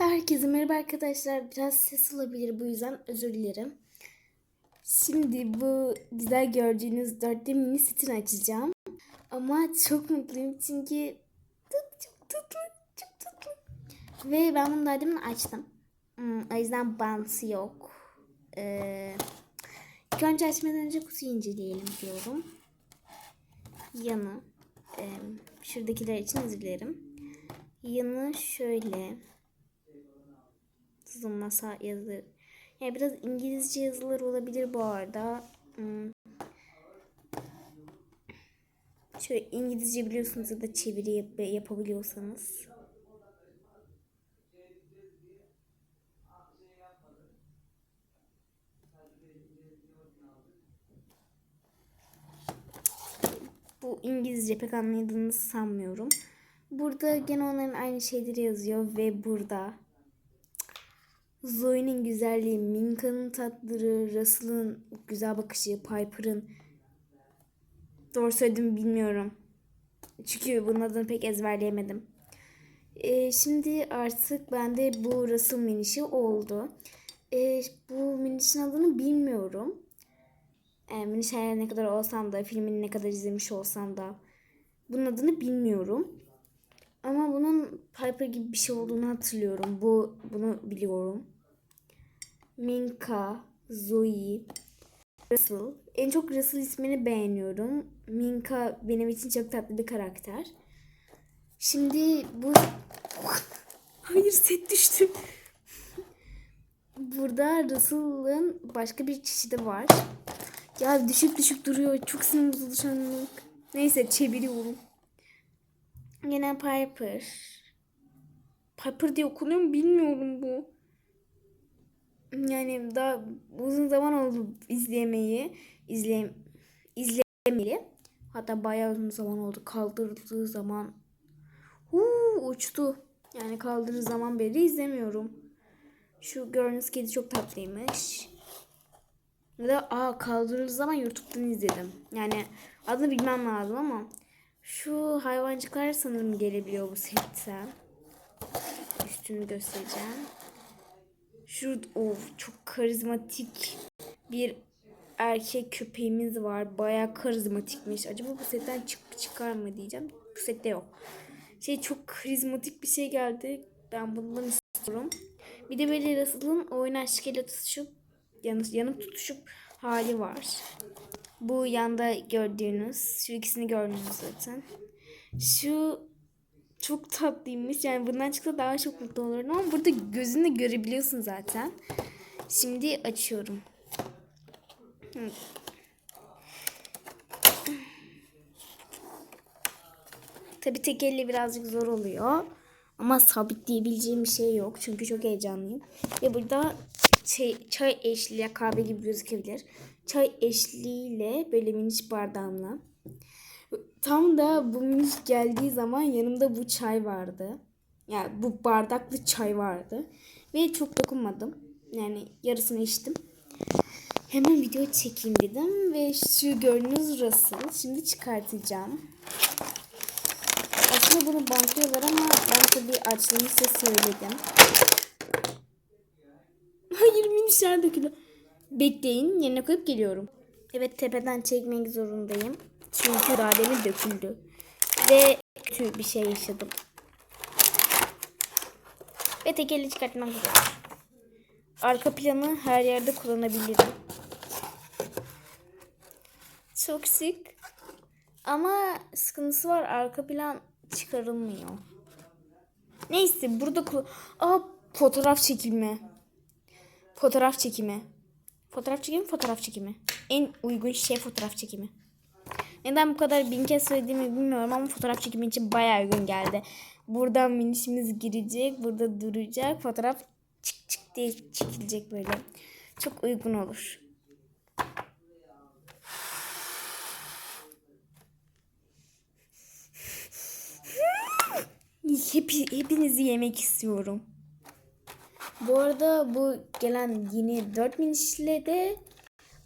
Herkese merhaba arkadaşlar. Biraz ses olabilir bu yüzden özür dilerim. Şimdi bu güzel gördüğünüz dörtte mini sitini açacağım. Ama çok mutluyum çünkü çok tatlı, çok tatlı. Ve ben bunu daha demin açtım. Hmm, o yüzden bantı yok. Ee, ilk önce açmadan önce kutuyu inceleyelim diyorum. Yanı. E, şuradakiler için özür dilerim. Yanı şöyle uzun masa yazı. Yani biraz İngilizce yazılar olabilir bu arada. Hmm. Şöyle İngilizce biliyorsunuz ya da çeviri yap yapabiliyorsanız. Bu İngilizce pek anladığınızı sanmıyorum. Burada gene onların aynı şeyleri yazıyor ve burada Zoe'nin güzelliği, Minka'nın tatları, Russell'ın güzel bakışı, Piper'ın doğru söyledim bilmiyorum. Çünkü bunun adını pek ezberleyemedim. Ee, şimdi artık bende bu Russell minişi oldu. Ee, bu minişin adını bilmiyorum. Ee, miniş her ne kadar olsam da, filmini ne kadar izlemiş olsam da bunun adını bilmiyorum. Ama bunun Piper gibi bir şey olduğunu hatırlıyorum. Bu bunu biliyorum. Minka, Zoe, Russell. En çok Russell ismini beğeniyorum. Minka benim için çok tatlı bir karakter. Şimdi bu... Hayır set düştü. Burada Russell'ın başka bir çeşidi var. Ya düşük düşük duruyor. Çok sinir bozucu. Neyse çeviriyorum. Yine Piper. Piper diye okunuyor mu bilmiyorum bu. Yani daha uzun zaman oldu izlemeyi. İzle, izlemeli. Hatta bayağı uzun zaman oldu. Kaldırdığı zaman huu, uçtu. Yani kaldırdığı zaman beri izlemiyorum. Şu gördüğünüz kedi çok tatlıymış. Ya da aa kaldırıldığı zaman YouTube'dan izledim. Yani adını bilmem lazım ama şu hayvancıklar sanırım gelebiliyor bu setten. Üstünü göstereceğim. Şu of çok karizmatik bir erkek köpeğimiz var. Baya karizmatikmiş. Acaba bu setten çık çıkar mı diyeceğim. Bu sette yok. Şey çok karizmatik bir şey geldi. Ben bundan istiyorum. Bir de böyle Russell'ın oyun aşkıyla tutuşup yanıp, yanıp tutuşup hali var. Bu yanda gördüğünüz, şu ikisini gördünüz zaten. Şu çok tatlıymış. Yani bundan çıksa daha çok mutlu olurdum ama burada gözünle görebiliyorsun zaten. Şimdi açıyorum. Tabi tek elle birazcık zor oluyor. Ama sabitleyebileceğim bir şey yok. Çünkü çok heyecanlıyım. Ve burada çay, çay eşliği kahve gibi gözükebilir. Çay eşliğiyle böyle miniş bardağımla. Tam da bu miniş geldiği zaman yanımda bu çay vardı. Yani bu bardaklı çay vardı. Ve çok dokunmadım. Yani yarısını içtim. Hemen video çekeyim dedim. Ve şu gördüğünüz Russell. Şimdi çıkartacağım. Aslında bunu bantlıyorlar ama ben tabii açtığımı size söyledim. Hayır minişler döküldü. Bekleyin yerine koyup geliyorum. Evet tepeden çekmek zorundayım. Çünkü daha demin döküldü. Ve kötü bir şey yaşadım. Ve tekeli çıkartmak zor. Arka planı her yerde kullanabilirim. Çok şık. Ama sıkıntısı var. Arka plan çıkarılmıyor. Neyse burada Aa, fotoğraf çekilme. Fotoğraf çekimi. Fotoğraf çekimi, fotoğraf çekimi. En uygun şey fotoğraf çekimi. Neden bu kadar bin kez söylediğimi bilmiyorum ama fotoğraf çekimi için bayağı uygun geldi. Buradan minişimiz girecek, burada duracak. Fotoğraf çık çık diye çekilecek böyle. Çok uygun olur. Hep, hepinizi yemek istiyorum. Bu arada bu gelen yeni 4 minişle de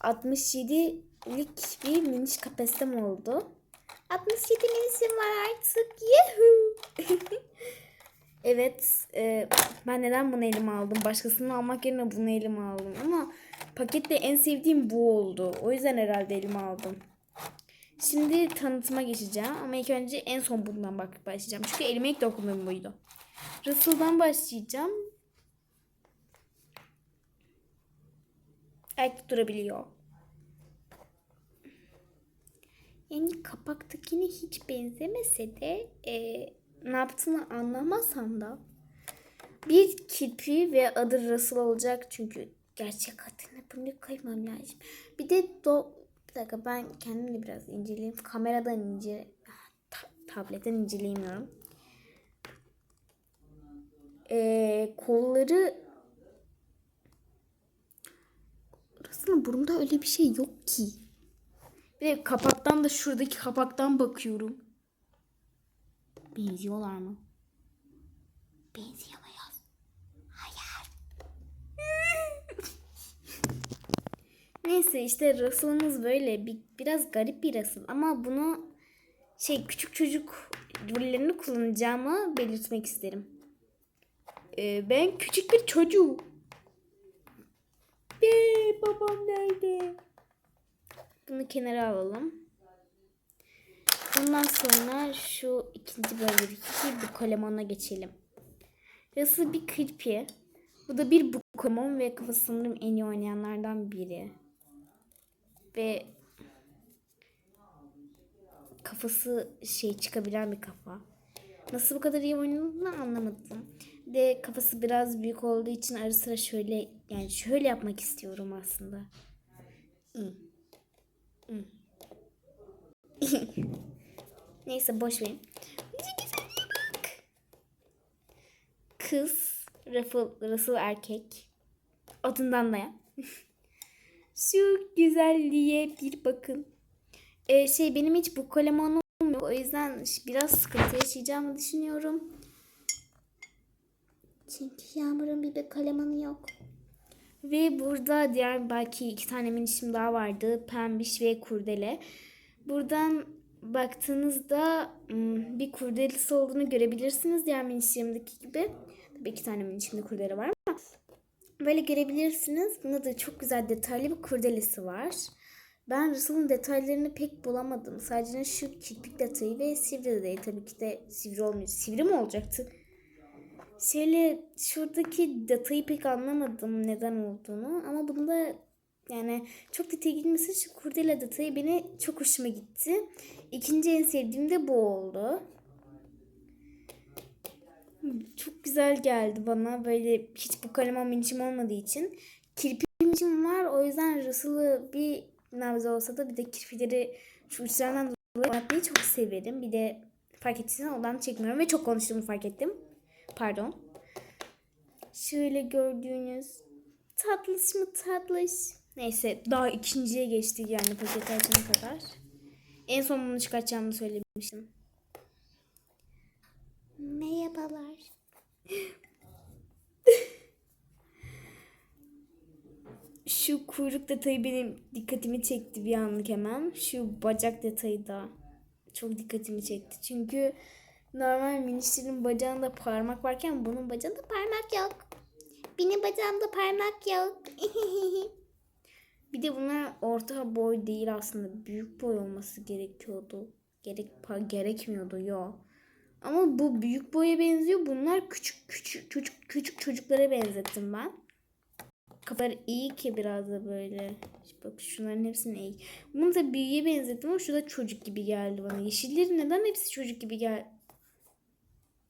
67'lik bir miniş kapasitem oldu. 67 minişim var artık. Yuhu. Evet, e, ben neden bunu elime aldım? Başkasını almak yerine bunu elime aldım. Ama pakette en sevdiğim bu oldu. O yüzden herhalde elime aldım. Şimdi tanıtıma geçeceğim. Ama ilk önce en son bundan bak başlayacağım. Çünkü elime ilk dokunduğum buydu. Russell'dan başlayacağım. Ayakta durabiliyor. Yani kapaktakine hiç benzemese de e, ne yaptığını anlamasam da bir kirpi ve adı Russell olacak çünkü gerçek adını bunu koymam lazım. Bir de do bir dakika ben kendim de biraz inceleyeyim. Kameradan ince ta- tabletten inceleyemiyorum. Ee, kolları Russell'ın burnunda öyle bir şey yok ki. Bir de kapaktan da şuradaki kapaktan bakıyorum. Benziyorlar mı? Benziyor muyuz? Hayır. Neyse işte Russell'ımız böyle bir, biraz garip bir Russell ama bunu şey küçük çocuk rollerini kullanacağımı belirtmek isterim. Ee, ben küçük bir çocuğum. Be babam nerede? Bunu kenara alalım. Ondan sonra şu ikinci bölgedeki bu kalemona geçelim. Burası bir kirpi. Bu da bir Pokemon ve kafası sanırım en iyi oynayanlardan biri. Ve kafası şey çıkabilen bir kafa. Nasıl bu kadar iyi oynadığını anlamadım. De kafası biraz büyük olduğu için ara sıra şöyle yani şöyle yapmak istiyorum aslında. Neyse boş verin. Güzelliğe bak. Kız, Russell, Russell erkek. Adından da ya. Şu güzelliğe bir bakın. Ee, şey benim hiç bu kolemanım olmuyor. O yüzden biraz sıkıntı yaşayacağımı düşünüyorum. Çünkü Yağmur'un bir de kalemanı yok. Ve burada diğer belki iki tane minişim daha vardı. Pembiş ve kurdele. Buradan baktığınızda hmm, bir kurdelesi olduğunu görebilirsiniz. Diğer minişlerimdeki gibi. Tabii iki tane minişimde kurdele var ama böyle görebilirsiniz. Bunda da çok güzel detaylı bir kurdelesi var. Ben Russell'ın detaylarını pek bulamadım. Sadece şu kirpik detayı ve sivri de. Tabii ki de sivri olmuyor. Sivri mi olacaktı? Şöyle şuradaki detayı pek anlamadım neden olduğunu. Ama bunda yani çok detaya girmesi şu kurdele detayı beni çok hoşuma gitti. İkinci en sevdiğim de bu oldu. Çok güzel geldi bana. Böyle hiç bu kalema minişim olmadığı için. Kirpi minişim var. O yüzden Russell'ı bir nabze olsa da bir de kirpileri şu uçlarından dolayı çok severim. Bir de fark ettiyseniz ondan çekmiyorum ve çok konuştuğumu fark ettim. Pardon. Şöyle gördüğünüz tatlış mı tatlış. Neyse daha ikinciye geçtik yani paket açana kadar. En son bunu çıkartacağımı söylemiştim. Merhabalar. Şu kuyruk detayı benim dikkatimi çekti bir anlık hemen. Şu bacak detayı da çok dikkatimi çekti. Çünkü normal minişlerin bacağında parmak varken bunun bacağında parmak yok. Benim bacağımda parmak yok. bir de bunlar orta boy değil aslında. Büyük boy olması gerekiyordu. Gerek gerekmiyordu yo. Ama bu büyük boya benziyor. Bunlar küçük küçük çocuk küçük çocuklara benzettim ben. Kafaları iyi ki biraz da böyle. Bak şunların hepsini iyi. Bunu da büyüye benzettim ama şu da çocuk gibi geldi bana. Yeşilleri neden hepsi çocuk gibi geldi?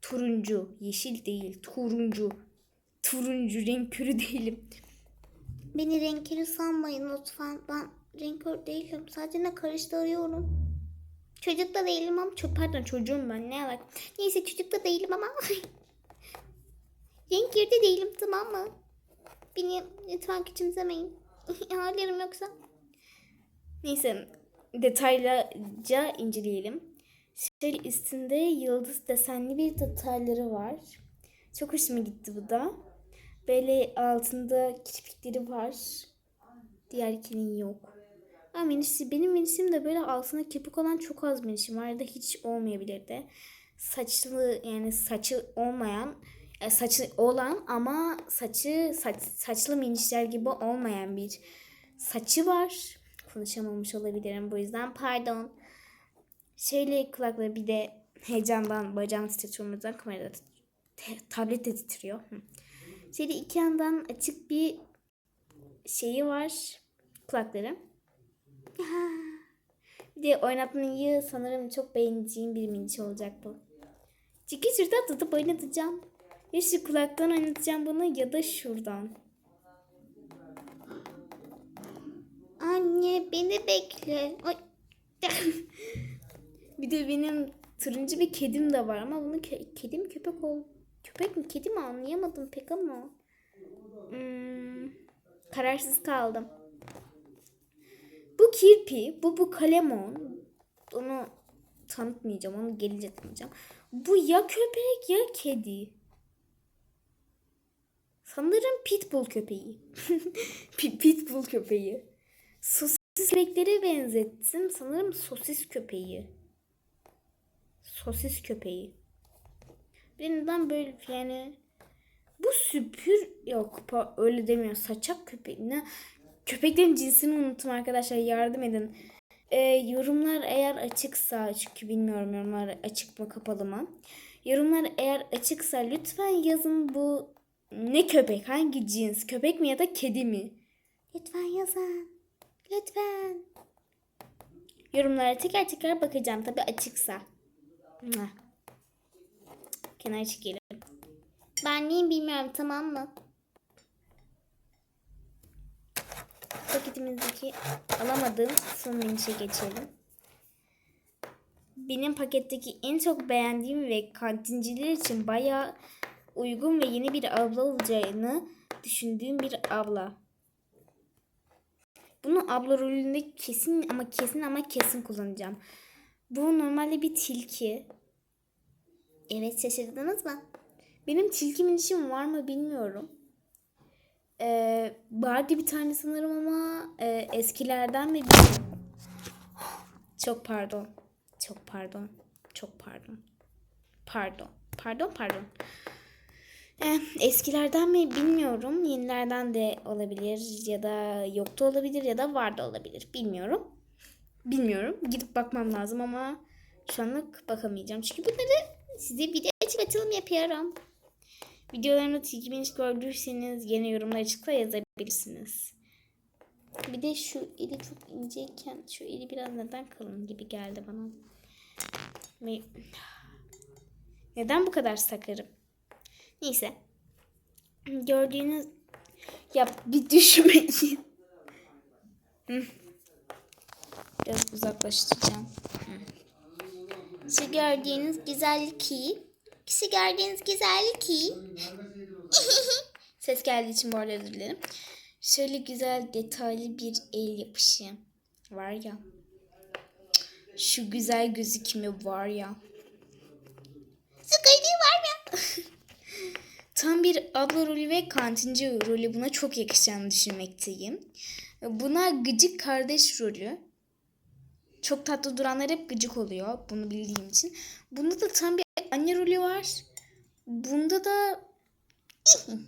Turuncu. Yeşil değil. Turuncu. Turuncu. Renk körü değilim. Beni renkli sanmayın lütfen. Ben renkör değilim. Sadece ne karıştırıyorum. Çocuk da değilim ama Çok pardon çocuğum ben. Ne alak? neyse çocuk da değilim ama renkör de değilim tamam mı? Beni lütfen küçümsemeyin. Ağlarım yoksa. Neyse detaylıca inceleyelim. Şöyle üstünde yıldız desenli bir detayları var. Çok hoşuma gitti bu da. Böyle altında kirpikleri var. Diğerkinin yok. Ama minişi, benim minişim de böyle altında kirpik olan çok az minişim var ya da hiç olmayabilirdi. saçlı yani saçı olmayan e, saçı olan ama saçı saç, saçlı minişler gibi olmayan bir saçı var. Konuşamamış olabilirim bu yüzden pardon. Şeyle kulakları bir de heyecandan bacağım titriyorum o yüzden kamerada tablet de titriyor. Şöyle iki yandan açık bir şeyi var kulakları. Bir de oynatmayı sanırım çok beğeneceğim bir miniş olacak bu. Çünkü şuradan tutup oynatacağım. Ya şu kulaktan oynatacağım bunu ya da şuradan. Anne beni bekle. Ay. Bir de benim turuncu bir kedim de var ama bunu ke- kedi mi köpek ol köpek mi kedi mi anlayamadım pek ama Hmm, kararsız kaldım. Bu kirpi, bu bu kalemon. Onu tanıtmayacağım, onu gelince tanıyacağım. Bu ya köpek ya kedi. Sanırım pitbull köpeği. Pit- pitbull köpeği. Sosis köpeklere benzettim. Sanırım sosis köpeği. Sosis köpeği. Birinden böyle yani bu süpür yok öyle demiyor. Saçak köpeği ne? Köpeklerin cinsini unuttum arkadaşlar yardım edin. Ee, yorumlar eğer açıksa çünkü bilmiyorum yorumlar açık mı kapalı mı. Yorumlar eğer açıksa lütfen yazın bu ne köpek hangi cins köpek mi ya da kedi mi? Lütfen yazın. Lütfen. Yorumlara teker teker bakacağım tabi açıksa. Kenara çekelim. Ben neyim bilmiyorum tamam mı? Paketimizdeki alamadığım son minişe geçelim. Benim paketteki en çok beğendiğim ve kantinciler için bayağı uygun ve yeni bir abla olacağını düşündüğüm bir abla. Bunu abla rolünde kesin ama kesin ama kesin kullanacağım. Bu normalde bir tilki. Evet şaşırdınız mı? Benim tilki minişim var mı bilmiyorum. Ee, vardı bir tane sanırım ama e, eskilerden mi bilmiyorum. Çok pardon. Çok pardon. Çok pardon. Pardon. Pardon pardon. Eh, eskilerden mi bilmiyorum. Yenilerden de olabilir ya da yok da olabilir ya da var da olabilir. Bilmiyorum. Bilmiyorum. Gidip bakmam lazım ama şu anlık bakamayacağım. Çünkü bunları size de açık açılım yapıyorum. Videolarımda tilki biniş gördüyseniz gene yorumlar açıkla yazabilirsiniz. Bir de şu eli çok inceyken şu eli biraz neden kalın gibi geldi bana. Neden bu kadar sakarım? Neyse. Gördüğünüz ya bir düşmeyin. Biraz uzaklaştıracağım. Şu gördüğünüz güzellik ki. Şu gördüğünüz güzellik ki. Ses geldiği için bu arada özür dilerim. Şöyle güzel detaylı bir el yapışı var ya. Şu güzel gözükümü var ya. Kaydığı var ya. Tam bir abla rolü ve kantinci rolü buna çok yakışacağını düşünmekteyim. Buna gıcık kardeş rolü. Çok tatlı duranlar hep gıcık oluyor. Bunu bildiğim için. Bunda da tam bir anne rolü var. Bunda da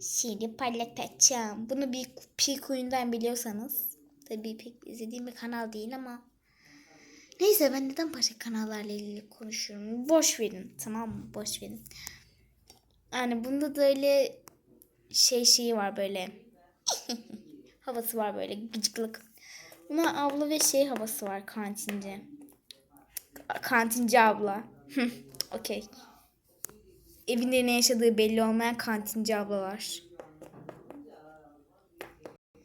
seni parlatacağım. Bunu bir Peak oyundan biliyorsanız. Tabii pek izlediğim bir kanal değil ama. Neyse ben neden başka kanallarla ilgili konuşuyorum. Boş verin tamam mı? Boş verin. Yani bunda da öyle şey şeyi var böyle. havası var böyle gıcıklık. Buna abla ve şey havası var kantinci. Kantinci abla. Okey. Evinde ne yaşadığı belli olmayan kantinci abla var.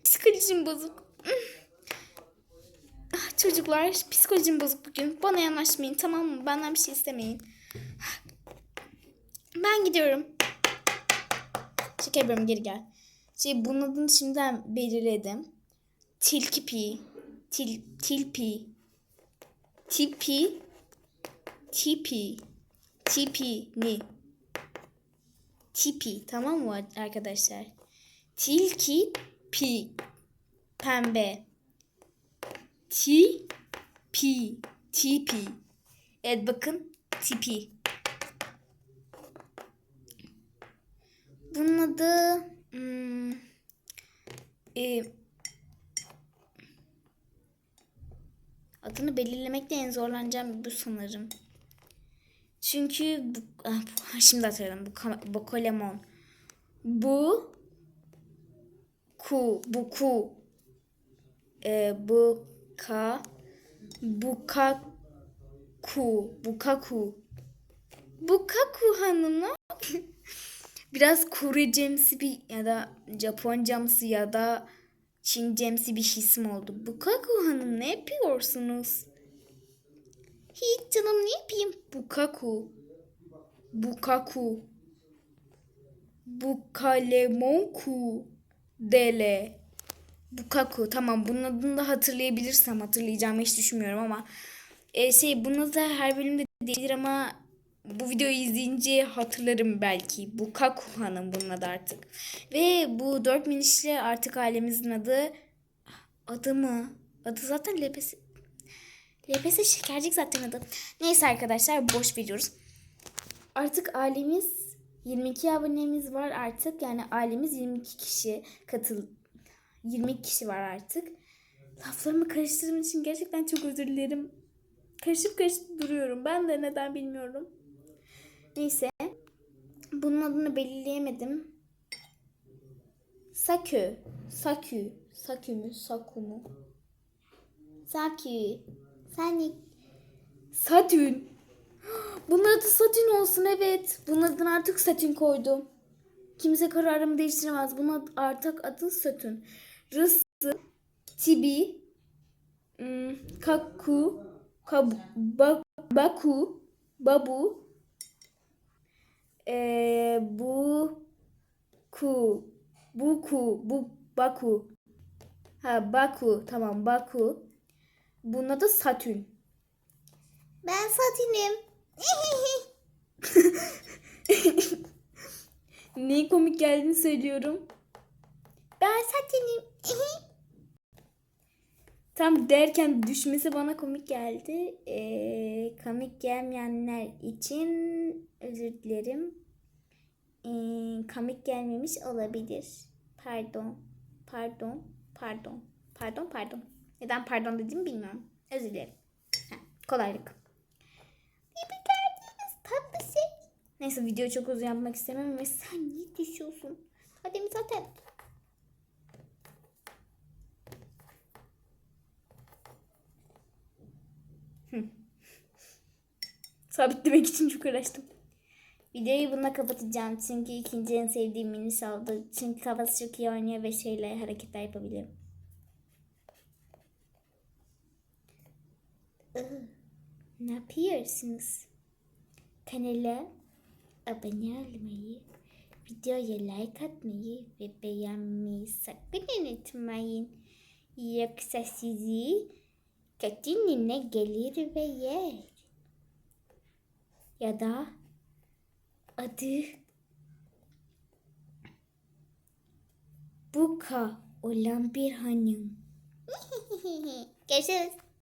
Psikolojim bozuk. Ah, Çocuklar psikolojim bozuk bugün. Bana yanaşmayın tamam mı? Benden bir şey istemeyin. Ben gidiyorum. Şaka yapıyorum geri gel. Şey bunun adını şimdiden belirledim. Tilki pi. Til, tilpi. Tipi. Tipi. Tipi ni. Tipi tamam mı arkadaşlar? Tilki pi. Pembe. Ti pi. Tipi. Evet bakın tipi. Bunun adı hmm, e, adını belirlemekte en zorlanacağım bu sanırım. Çünkü bu, ah, şimdi hatırladım. Bu, ka- bu ku bu ku e, bu ka bu ka ku bu kaku bu kaku hanımı biraz Korecemsi bir ya da Japoncamsı ya da Çincemsi bir isim oldu. Bu kaku hanım ne yapıyorsunuz? Hiç canım ne yapayım? Bukaku. Bukaku. Bukalemonku. Dele. Bukaku. Tamam bunun adını da hatırlayabilirsem hatırlayacağımı hiç düşünmüyorum ama e, şey bunu da her bölümde değildir ama bu videoyu izleyince hatırlarım belki. Bukaku Hanım bunun adı artık. Ve bu dört minişli artık ailemizin adı adı mı? Adı zaten LPS LPS şekercik zaten adı. Neyse arkadaşlar boş veriyoruz. Artık ailemiz 22 abonemiz var artık. Yani ailemiz 22 kişi katıl 22 kişi var artık. Laflarımı karıştırdığım için gerçekten çok özür dilerim. Karışıp karışıp duruyorum. Ben de neden bilmiyorum. Neyse. Bunun adını belirleyemedim. Sakü. Sakü. Sakü mü? Saku mu? Sakü. Sen Satürn. Bunun adı Satürn olsun evet. Bunun adını artık Satürn koydum. Kimse kararımı değiştiremez. Bunun adı, artık adı Satürn. Rısı, Tibi, hmm, Kaku, Kabu, Ba- Baku, Babu, ee, Bu, Ku, Buku, Bu, Baku. Ha Baku tamam Baku. Bunun adı Satürn. ben Satürn'üm. Ne komik geldiğini söylüyorum. ben Satürn'üm. Tam derken düşmesi bana komik geldi. Ee, komik gelmeyenler için özür dilerim. Ee, komik gelmemiş olabilir. Pardon. Pardon. Pardon. Pardon pardon. Neden pardon dediğimi bilmiyorum. Özür dilerim. Heh, kolaylık. Tatlı şey. Neyse video çok uzun yapmak istemem ve sen niye düşüyorsun? Hadi zaten. Sabitlemek için çok uğraştım. Videoyu bununla kapatacağım çünkü ikinci en sevdiğim miniş oldu. Çünkü kafası çok iyi oynuyor ve şeyle hareketler yapabiliyor. Iı, Ne yapıyorsunuz? Kanala abone olmayı, videoya like atmayı ve beğenmeyi sakın unutmayın. Yoksa sizi kötü nine gelir ve yer ya da adı Buka olan bir hanım. Görüşürüz.